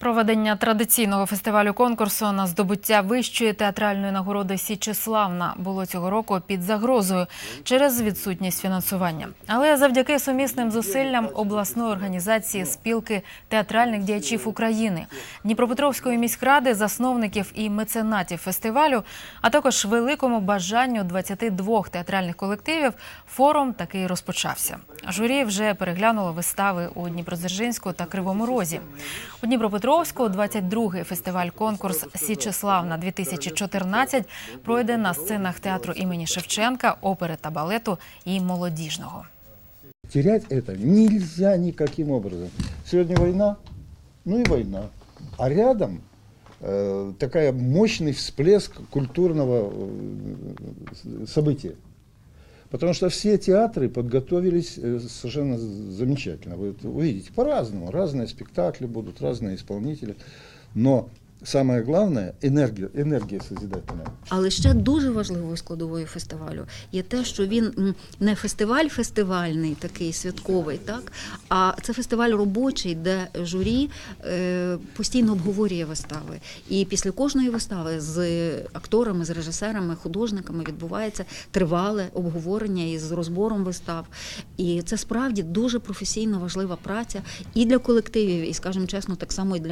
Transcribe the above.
Проведення традиційного фестивалю конкурсу на здобуття вищої театральної нагороди Січеславна було цього року під загрозою через відсутність фінансування. Але завдяки сумісним зусиллям обласної організації спілки театральних діячів України, Дніпропетровської міськради, засновників і меценатів фестивалю, а також великому бажанню 22 театральних колективів, форум таки розпочався. Журі вже переглянуло вистави у Дніпродзержинську та Кривому Розі. У Дніпропетровську 22-й фестиваль-конкурс Січеславна 2014 пройде на сценах театру імені Шевченка, опери та балету і молодіжного. Терять это нельзя никаким образом. Сегодня война, ну и война. А рядом э, такая мощный всплеск культурного э, события. Потому что все театры подготовились э, совершенно замечательно. Вы это увидите по-разному. Разные спектакли будут, разные исполнители. Но самое главное – энергия, энергия созидательная. Але ще дуже важливою складовою фестивалю є те, що він не фестиваль фестивальний, такий святковий, так а це фестиваль робочий, де журі е, постійно обговорює вистави. І після кожної вистави з акторами, з режисерами, художниками відбувається тривале обговорення із розбором вистав. І це справді дуже професійно важлива праця і для колективів, і, скажімо чесно, так само і для